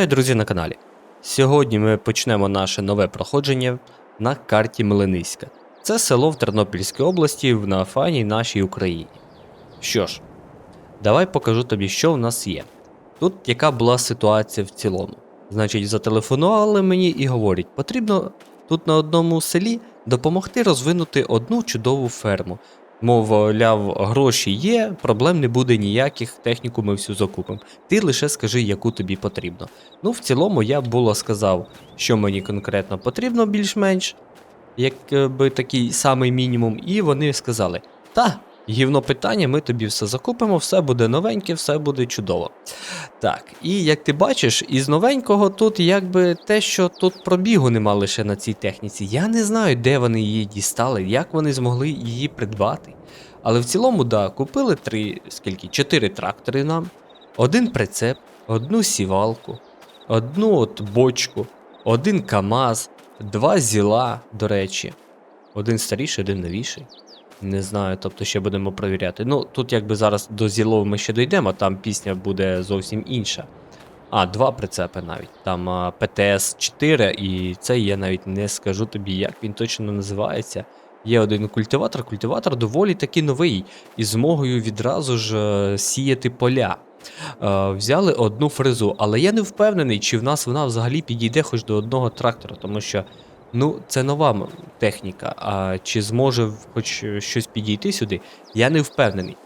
Вітаю, друзі, на каналі. Сьогодні ми почнемо наше нове проходження на карті Млиниська. Це село в Тернопільській області в на файній нашій Україні. Що ж, давай покажу тобі, що в нас є. Тут яка була ситуація в цілому. Значить, зателефонували мені і говорять, потрібно тут на одному селі допомогти розвинути одну чудову ферму. Мовляв, гроші є, проблем не буде ніяких, техніку ми всю закупимо. Ти лише скажи, яку тобі потрібно. Ну, в цілому, я було сказав, що мені конкретно потрібно більш-менш, як е, такий самий мінімум, і вони сказали: та, гівно питання, ми тобі все закупимо, все буде новеньке, все буде чудово. Так, і як ти бачиш, із новенького тут якби те, що тут пробігу нема лише на цій техніці. Я не знаю, де вони її дістали, як вони змогли її придбати. Але в цілому, да, купили три, скільки, чотири трактори нам, один прицеп, одну сівалку, одну от бочку, один КАМАЗ, два зіла, до речі. Один старіший, один новіший. Не знаю, тобто ще будемо провіряти. Ну, тут якби зараз до зілов ми ще дійдемо, там пісня буде зовсім інша. А, два прицепи навіть. Там а, ПТС 4, і це я навіть не скажу тобі, як він точно називається. Є один культиватор, культиватор доволі таки новий, і змогою відразу ж е, сіяти поля. Е, взяли одну фрезу, але я не впевнений, чи в нас вона взагалі підійде хоч до одного трактора, тому що ну, це нова техніка. А чи зможе хоч щось підійти сюди, я не впевнений.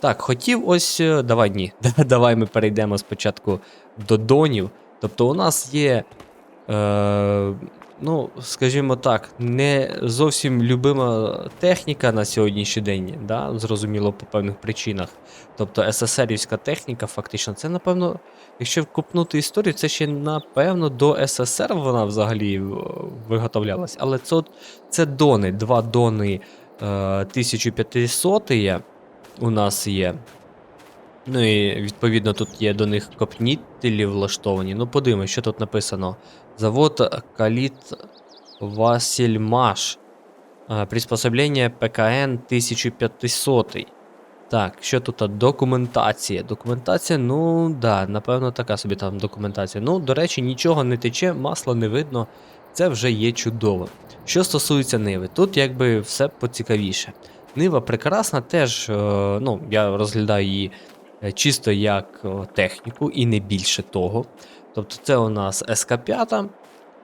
Так, хотів ось. е, Давай ні. Давай ми перейдемо спочатку до донів. Тобто у нас є. Е, ну, скажімо так, не зовсім любима техніка на сьогоднішній день, да? зрозуміло, по певних причинах. Тобто СССРівська техніка, фактично, це, напевно, якщо купнути історію, це ще, напевно, до СССР вона взагалі е, виготовлялась. Але це, це дони, два дони е, 1500 є, у нас є. Ну і відповідно тут є до них копнітелі влаштовані. Ну, подивимось, що тут написано. Завод Каліт Васильмаш. Е, Приспособлення ПКН 1500. Так, що тут? Документація. Документація, ну да, напевно, така собі там документація. Ну, до речі, нічого не тече, масла не видно. Це вже є чудово. Що стосується Ниви, тут якби все поцікавіше. Нива прекрасна, теж, е, ну, я розглядаю її чисто як техніку і не більше того. Тобто це у нас СК5.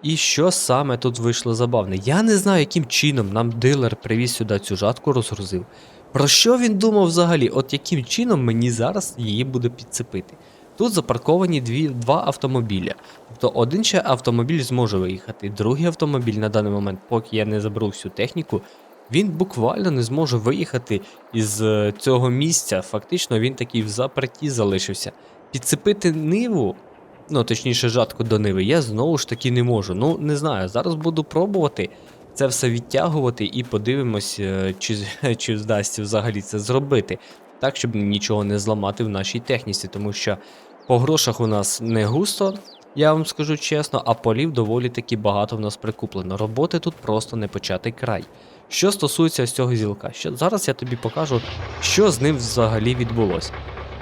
І що саме тут вийшло забавне? Я не знаю, яким чином нам дилер привіз сюди цю жатку, розгрузив. Про що він думав взагалі? От яким чином мені зараз її буде підцепити? Тут запарковані дві, два автомобіля. Тобто один ще автомобіль зможе виїхати, другий автомобіль на даний момент, поки я не заберу всю техніку, він буквально не зможе виїхати із е, цього місця. Фактично він такий в заперті залишився. Підцепити ниву, ну точніше, жатку до ниви, я знову ж таки не можу. Ну, не знаю, зараз буду пробувати це все відтягувати і подивимось, е, чи, чи вдасться взагалі це зробити. Так, щоб нічого не зламати в нашій техніці, тому що по грошах у нас не густо, я вам скажу чесно, а полів доволі таки багато в нас прикуплено. Роботи тут просто не початий край. Що стосується цього зілка, що зараз я тобі покажу, що з ним взагалі відбулося.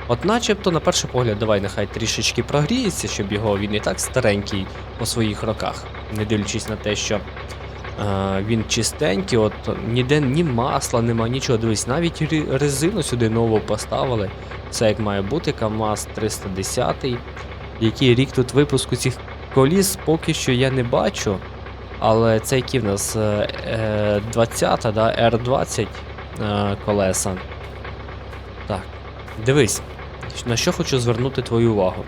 От начебто, на перший погляд, давай нехай трішечки прогріється, щоб його він і так старенький по своїх роках, не дивлячись на те, що е, він чистенький, от ніде ні масла нема, нічого. Дивись, навіть резину сюди нову поставили. Все як має бути, КАМАЗ 310. Який рік тут випуску цих коліс, поки що я не бачу. Але це які в нас е, е, 20, да, R20 е, колеса. Так, дивись, на що хочу звернути твою увагу.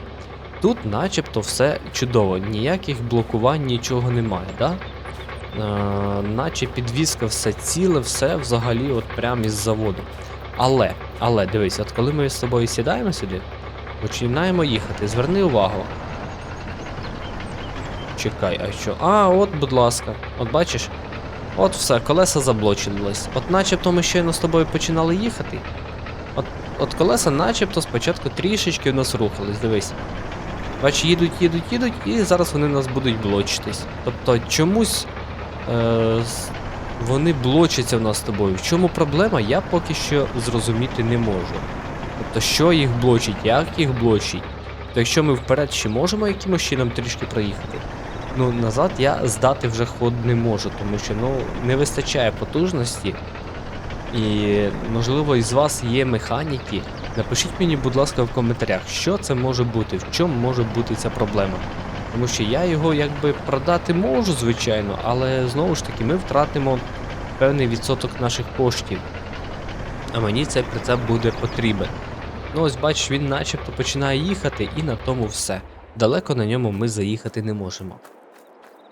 Тут начебто все чудово, ніяких блокувань, нічого немає, да? Е, наче підвізка все ціле, все взагалі от прямо із заводу. Але, але дивись, от коли ми з тобою сідаємо сюди, починаємо їхати, зверни увагу. Чекай, а що? А, от, будь ласка, от бачиш? От все, колеса заблочились. От начебто ми щойно з тобою починали їхати. От, от колеса начебто спочатку трішечки в нас рухались, дивись. Бач, їдуть, їдуть, їдуть, і зараз вони нас будуть блочитись. Тобто чомусь е, вони блочаться в нас з тобою. В чому проблема, я поки що зрозуміти не можу. Тобто, що їх блочить, як їх блочить. То якщо ми вперед ще можемо якимось чином трішки проїхати, ну назад я здати вже ход не можу, тому що ну не вистачає потужності. І можливо із вас є механіки. Напишіть мені, будь ласка, в коментарях, що це може бути, в чому може бути ця проблема. Тому що я його якби продати можу, звичайно, але знову ж таки ми втратимо певний відсоток наших коштів. А мені цей прицеп буде потрібен. Ну ось бачиш, він начебто починає їхати, і на тому все. Далеко на ньому ми заїхати не можемо.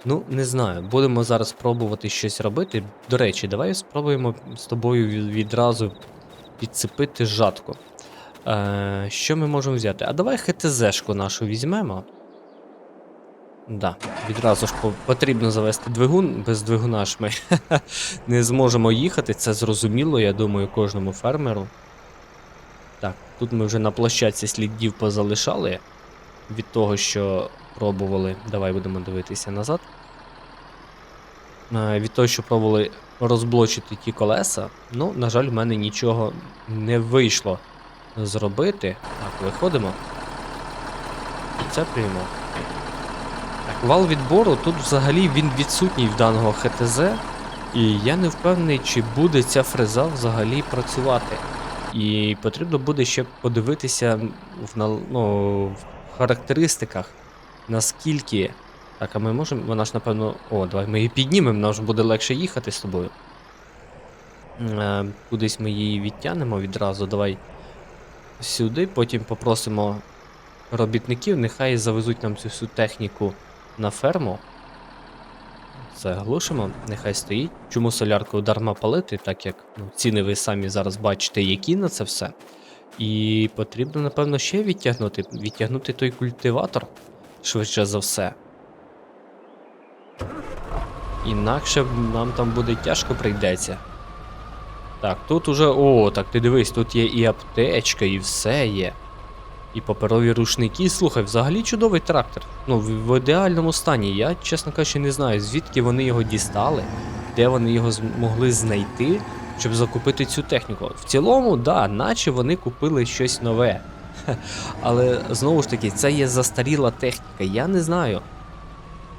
Ну, не знаю, будемо зараз пробувати щось робити. До речі, давай спробуємо з тобою відразу підцепити жатку. Е, що ми можемо взяти? А давай ХТЗ-шку нашу візьмемо. Да, відразу ж потрібно завести двигун, без двигуна ж ми не зможемо їхати, це зрозуміло, я думаю, кожному фермеру. Так, тут ми вже на площадці слідів позалишали від того, що пробували. Давай будемо дивитися назад. Е, Від того, що пробували розблочити ті колеса, ну, на жаль, в мене нічого не вийшло зробити. Так, виходимо. І це приймо. Так, вал відбору тут взагалі він відсутній в даного ХТЗ. І я не впевнений, чи буде ця фреза взагалі працювати. І потрібно буде ще подивитися в, ну, характеристиках, наскільки. Так, а ми можемо. Вона ж, напевно. О, давай ми її піднімемо, нам ж буде легше їхати з тобою. Е, кудись ми її відтягнемо відразу. Давай сюди, потім попросимо робітників, нехай завезуть нам цю всю техніку на ферму. Це глушимо, нехай стоїть. Чому солярку дарма палити, так як ну, ціни ви самі зараз бачите, які на це все. І потрібно, напевно, ще відтягнути. Відтягнути той культиватор швидше за все. Інакше нам там буде тяжко прийдеться. Так, тут уже. О, так ти дивись, тут є і аптечка, і все є. І паперові рушники. Слухай, взагалі чудовий трактор. Ну, в, ідеальному стані. Я, чесно кажучи, не знаю, звідки вони його дістали, де вони його змогли знайти, щоб закупити цю техніку. В цілому, да, наче вони купили щось нове. Але знову ж таки, це є застаріла техніка. Я не знаю,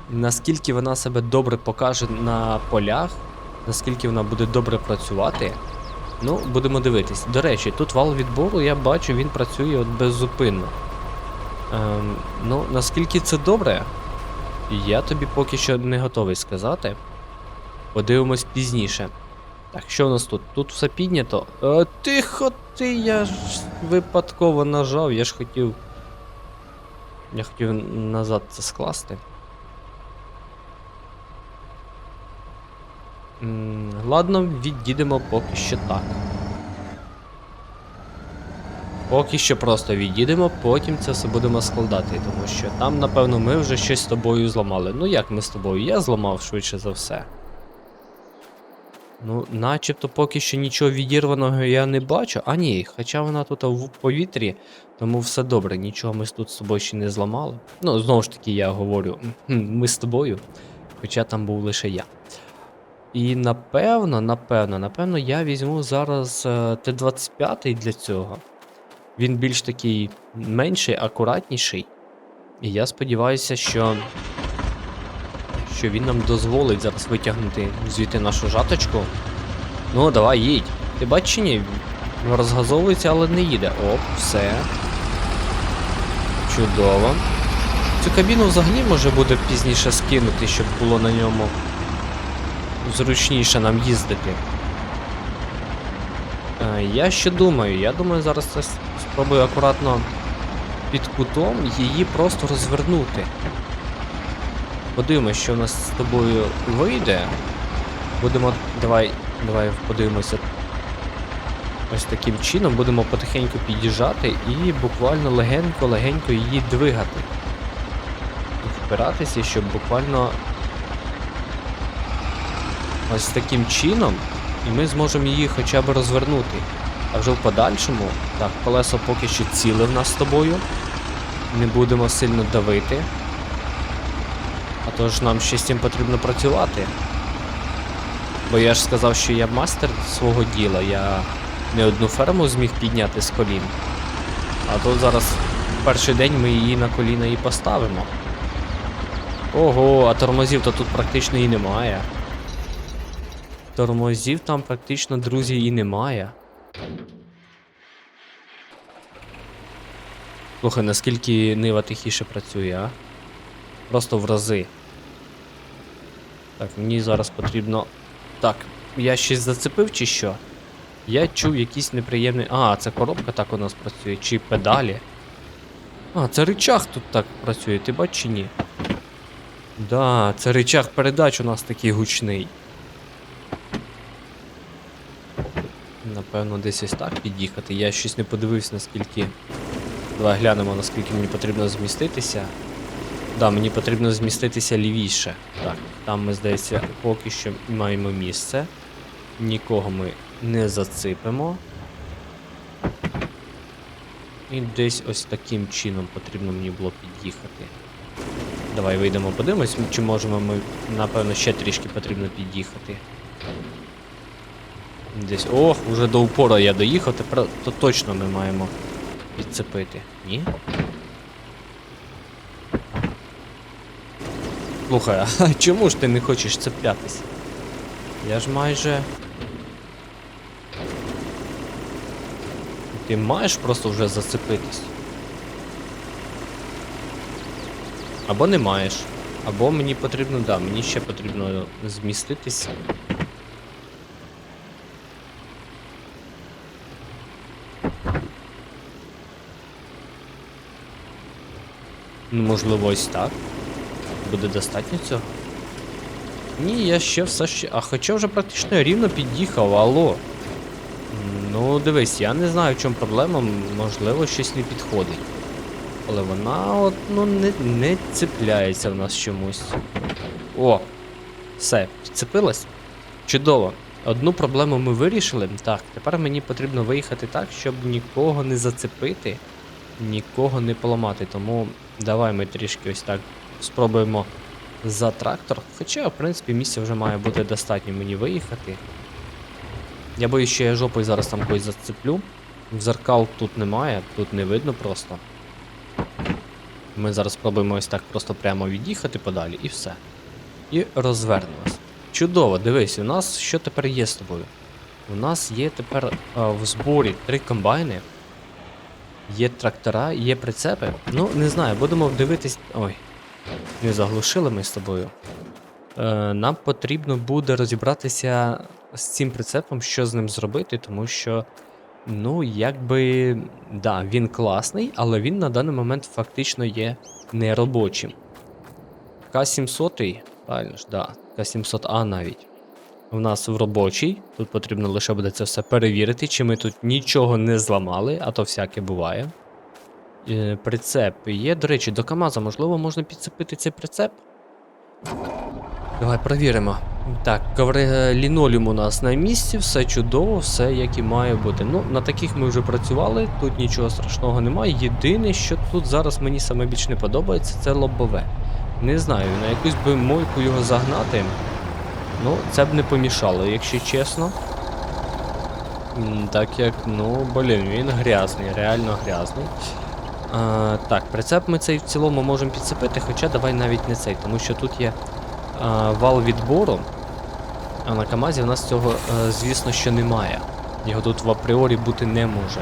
наскільки вона себе добре покаже на полях, наскільки вона буде добре працювати. Ну, будемо дивитись. До речі, тут вал відбору, я бачу, він працює от беззупинно. Ем, ну, наскільки це добре, я тобі поки що не готовий сказати. Подивимось пізніше. Так, що у нас тут? Тут все піднято. Е, тихо ти, я ж випадково нажав, я ж хотів. Я хотів назад це скласти. Ладно, відійдемо поки що так. Поки що просто відійдемо, потім це все будемо складати, тому що там, напевно, ми вже щось з тобою зламали. Ну як ми з тобою? Я зламав швидше за все. Ну, начебто поки що нічого відірваного я не бачу. А ні, хоча вона тут в повітрі, тому все добре, нічого ми тут з тобою ще не зламали. Ну, знову ж таки, я говорю, ми з тобою, хоча там був лише я. І напевно, напевно, напевно, я візьму зараз е, Т-25 для цього. Він більш такий менший, акуратніший. І я сподіваюся, що. Що він нам дозволить зараз витягнути звідти нашу жаточку. Ну, давай, їдь. Ти бачиш чи ні? Розгазовується, але не їде. Оп, все. Чудово. Цю кабіну взагалі може буде пізніше скинути, щоб було на ньому зручніше нам їздити. Е, Я ще думаю, я думаю, зараз спробую акуратно під кутом її просто розвернути. Подивимось, що в нас з тобою вийде. Будемо. Давай, давай подивимося. Ось таким чином будемо потихеньку під'їжджати і буквально легенько-легенько її двигати. Впиратися, щоб буквально ось таким чином, і ми зможемо її хоча б розвернути. А вже в подальшому, так, колесо поки що ціле в нас з тобою. Не будемо сильно давити. А то ж нам ще з цим потрібно працювати. Бо я ж сказав, що я мастер свого діла, я не одну ферму зміг підняти з колін. А тут зараз перший день ми її на коліна і поставимо. Ого, а тормозів то тут практично і немає. Тормозів там практично, друзі, і немає. Слухай, наскільки Нива тихіше працює, а? Просто в рази. Так, мені зараз потрібно. Так, я щось зацепив чи що? Я чув якийсь неприємний. А, це коробка так у нас працює, чи педалі. А, це рычаг тут так працює, ти бачиш чи ні? Да, це рычаг передач у нас такий гучний. Напевно, десь ось так під'їхати. Я щось не подивився, наскільки. Давай глянемо, наскільки мені потрібно зміститися. Да, мені потрібно зміститися лівіше. Так, там ми, здається, поки що маємо місце. Нікого ми не заципимо. І десь ось таким чином потрібно мені було під'їхати. Давай вийдемо, подивимось, чи можемо ми, напевно, ще трішки потрібно під'їхати. Десь. Ох, уже до упора я доїхав, тепер то точно ми маємо підцепити. Ні? Слухай, а чому ж ти не хочеш цеплятись? Я ж майже. Ти маєш просто вже зацепитись. Або не маєш. Або мені потрібно, да, мені ще потрібно зміститися. Ну, можливо, ось так. Буде достатньо цього. Ні, я ще все ще. А хоча вже практично рівно під'їхав, алло. Ну, дивись, я не знаю, в чому проблема, можливо, щось не підходить. Але вона от, ну, не, не цепляється в нас чомусь. О! Все, підцепилась? Чудово. Одну проблему ми вирішили. Так, тепер мені потрібно виїхати так, щоб нікого не зацепити, нікого не поламати. Тому давай ми трішки ось так спробуємо за трактор. Хоча, в принципі, місця вже має бути достатньо мені виїхати. Я боюсь, що я жопою зараз там когось зацеплю. Зеркал тут немає, тут не видно просто. Ми зараз спробуємо ось так просто прямо від'їхати подалі і все. І розвернемось. Чудово, дивись, у нас що тепер є з тобою? У нас є тепер а, в зборі три комбайни. Є трактора, є прицепи. Ну, не знаю, будемо дивитись. Ой, не заглушили ми з тобою. Е, нам потрібно буде розібратися з цим прицепом, що з ним зробити, тому що, ну, якби. Да, він класний, але він на даний момент фактично є неробочим. К-700, правильно ж, да, К-700А навіть. У нас в робочий. Тут потрібно лише буде це все перевірити, чи ми тут нічого не зламали, а то всяке буває. Е, прицеп є. До речі, до КАМАЗа, можливо, можна підцепити цей прицеп? Давай перевіримо. Так, коври е, у нас на місці, все чудово, все як і має бути. Ну, на таких ми вже працювали, тут нічого страшного немає. Єдине, що тут зараз мені саме більш не подобається, це лобове. Не знаю, на якусь би мойку його загнати. Ну, це б не помішало, якщо чесно. Так як, ну, блін, він грязний, реально грязний. А, так, прицеп ми цей в цілому можемо підцепити, хоча давай навіть не цей, тому що тут є а, вал відбору, а на Камазі в нас цього, е, звісно, що немає. Його тут в апріорі бути не може.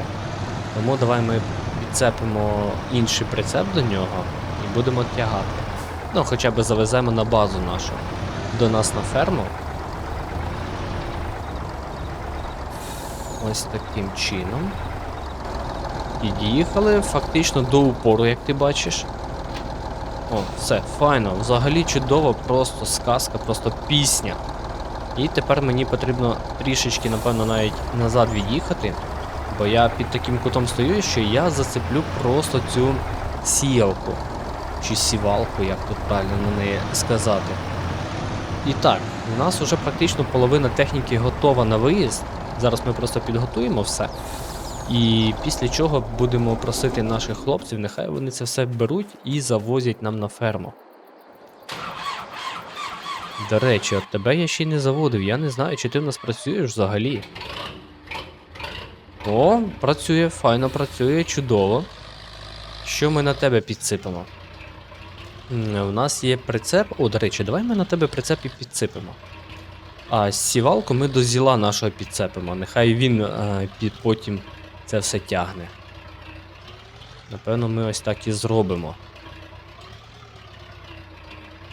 Тому давай ми підцепимо інший прицеп до нього і будемо тягати. Ну, хоча б завеземо на базу нашу до нас на ферму. Ось таким чином. Під'їхали фактично до упору, як ти бачиш. О, все, файно. Взагалі чудово, просто сказка, просто пісня. І тепер мені потрібно трішечки, напевно, навіть назад від'їхати. Бо я під таким кутом стою, що я зацеплю просто цю сіялку. Чи сівалку, як тут правильно на неї сказати. І так, у нас вже практично половина техніки готова на виїзд. Зараз ми просто підготуємо все. І після чого будемо просити наших хлопців, нехай вони це все беруть і завозять нам на ферму. До речі, от тебе я ще й не заводив, я не знаю, чи ти в нас працюєш взагалі. О, працює, файно працює, чудово. Що ми на тебе підсипемо? У нас є прицеп. О, до речі, давай ми на тебе прицеп і підсипемо. А сівалку ми до зіла нашого підцепимо. Нехай він е, під, потім це все тягне. Напевно, ми ось так і зробимо.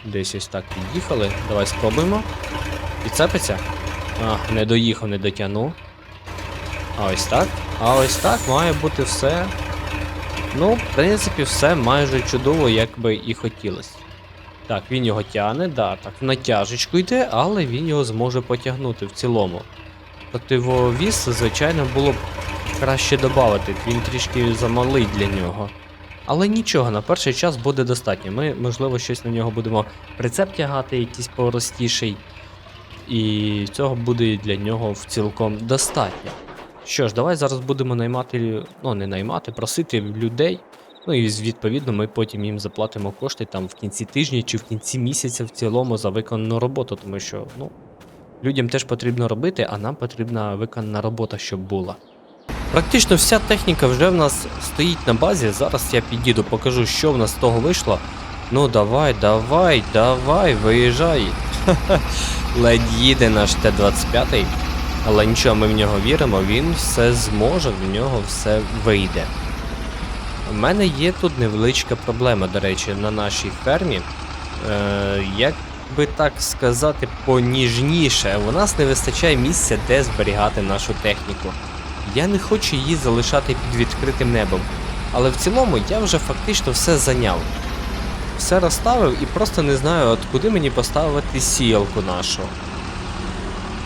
Десь ось так під'їхали. Давай спробуємо. Підцепиться? А, не доїхав, не дотягнув. А ось так. А ось так має бути все. Ну, в принципі, все майже чудово, як би і хотілося. Так, він його тягне, да, так, в натяжечку йде, але він його зможе потягнути в цілому. Противовіз, звичайно, було б краще додати, він трішки замалий для нього. Але нічого, на перший час буде достатньо. Ми, можливо, щось на нього будемо прицеп тягати, якийсь поростіший. І цього буде для нього в цілком достатньо. Що ж, давай зараз будемо наймати, ну не наймати, просити людей. Ну і відповідно ми потім їм заплатимо кошти там в кінці тижня чи в кінці місяця в цілому за виконану роботу, тому що ну, людям теж потрібно робити, а нам потрібна виконана робота, щоб була. Практично вся техніка вже в нас стоїть на базі. Зараз я підійду, покажу, що в нас з того вийшло. Ну давай, давай, давай, виїжджай. Ледь їде наш Т-25. Але нічого, ми в нього віримо, він все зможе, в нього все вийде. У мене є тут невеличка проблема, до речі, на нашій фермі. Е, як би так сказати, поніжніше, у нас не вистачає місця, де зберігати нашу техніку. Я не хочу її залишати під відкритим небом. Але в цілому я вже фактично все зайняв. Все розставив і просто не знаю, от куди мені поставити сіялку нашу.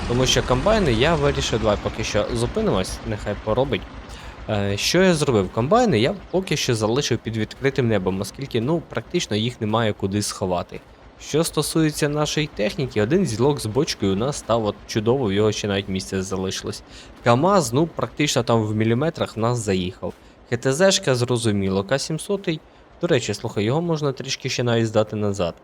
Тому що комбайни я вирішив, давай поки що зупинимось, нехай поробить. Е, що я зробив? Комбайни я поки що залишив під відкритим небом, оскільки ну, практично їх немає куди сховати. Що стосується нашої техніки, один зілок з бочкою у нас став от чудово, в його ще навіть місце залишилось. КАМАЗ, ну практично там в міліметрах в нас заїхав. ХТЗшка зрозуміло, К700, до речі, слухай, його можна трішки ще навіть здати назад.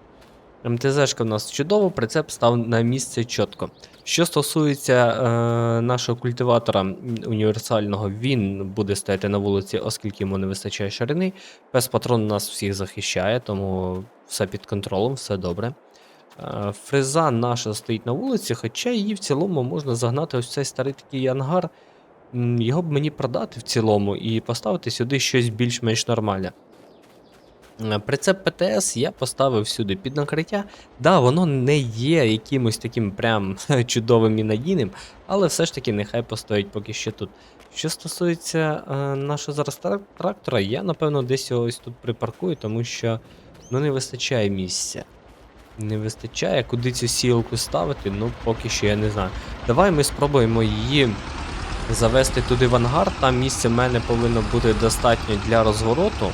МТЗшка в нас чудово, прицеп став на місце чітко. Що стосується е, нашого культиватора універсального, він буде стояти на вулиці, оскільки йому не вистачає ширини. Пес патрон нас всіх захищає, тому все під контролем, все добре. Е, фреза наша стоїть на вулиці, хоча її в цілому можна загнати ось цей старий такий ангар. Його б мені продати в цілому і поставити сюди щось більш-менш нормальне. Е, Прицеп ПТС я поставив сюди під накриття. Да, воно не є якимось таким прям чудовим і надійним, але все ж таки нехай постоїть поки що тут. Що стосується е, нашого зараз трактора, я напевно десь його ось тут припаркую, тому що ну, не вистачає місця. Не вистачає, куди цю сілку ставити, ну поки що я не знаю. Давай ми спробуємо її завести туди в ангар. Там місця в мене повинно бути достатньо для розвороту.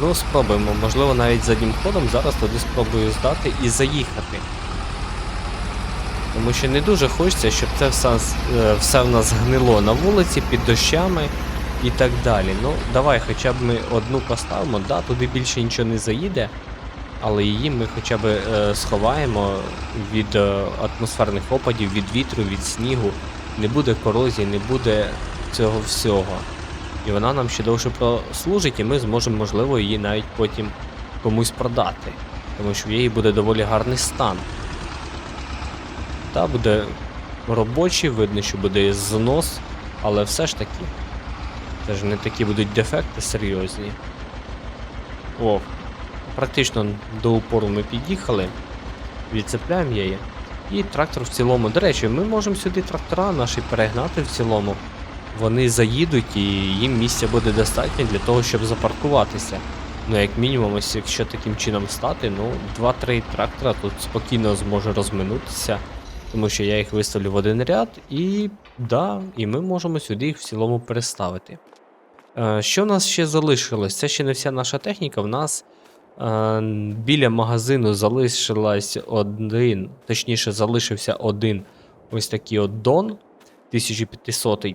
Ну, спробуємо, можливо, навіть заднім ходом зараз туди спробую здати і заїхати. Тому що не дуже хочеться, щоб це все, все в нас гнило на вулиці під дощами і так далі. Ну, давай хоча б ми одну поставимо, да, туди більше нічого не заїде, але її ми хоча б е, сховаємо від е, атмосферних опадів, від вітру, від снігу. Не буде корозії, не буде цього всього. І вона нам ще довше прослужить, і ми зможемо, можливо, її навіть потім комусь продати. Тому що в її буде доволі гарний стан. Та буде робочий, видно, що буде знос, але все ж таки. Це ж не такі будуть дефекти серйозні. О, практично до упору ми під'їхали. Відцепляємо її. І трактор в цілому. До речі, ми можемо сюди трактора наші перегнати в цілому вони заїдуть і їм місця буде достатньо для того, щоб запаркуватися. Ну, як мінімум, ось якщо таким чином стати, ну, 2-3 трактора тут спокійно зможе розминутися, тому що я їх виставлю в один ряд, і да, і ми можемо сюди їх в цілому переставити. Е, що в нас ще залишилось? Це ще не вся наша техніка. В нас е, біля магазину залишилась один, точніше, залишився один ось такий от Дон 1500.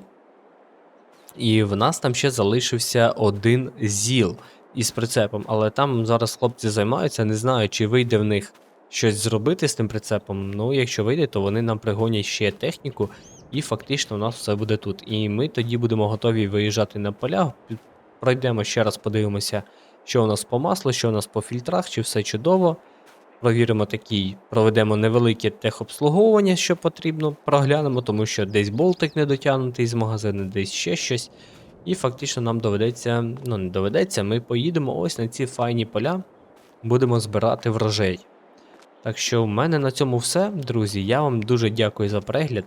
І в нас там ще залишився один ЗІЛ із прицепом, але там зараз хлопці займаються, не знаю, чи вийде в них щось зробити з тим прицепом. Ну, якщо вийде, то вони нам пригонять ще техніку, і фактично у нас все буде тут. І ми тоді будемо готові виїжджати на поля, пройдемо ще раз, подивимося, що у нас по маслу, що у нас по фільтрах, чи все чудово. Провіримо такий, проведемо невелике техобслуговування, що потрібно, проглянемо, тому що десь болтик не дотягнутий з магазину, десь ще щось. І фактично нам доведеться, ну не доведеться, ми поїдемо ось на ці файні поля, будемо збирати врожай. Так що в мене на цьому все, друзі. Я вам дуже дякую за перегляд.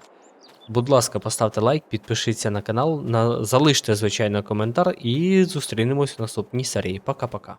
Будь ласка, поставте лайк, підпишіться на канал, на... залиште, звичайно, коментар і зустрінемось в наступній серії. Пока-пока.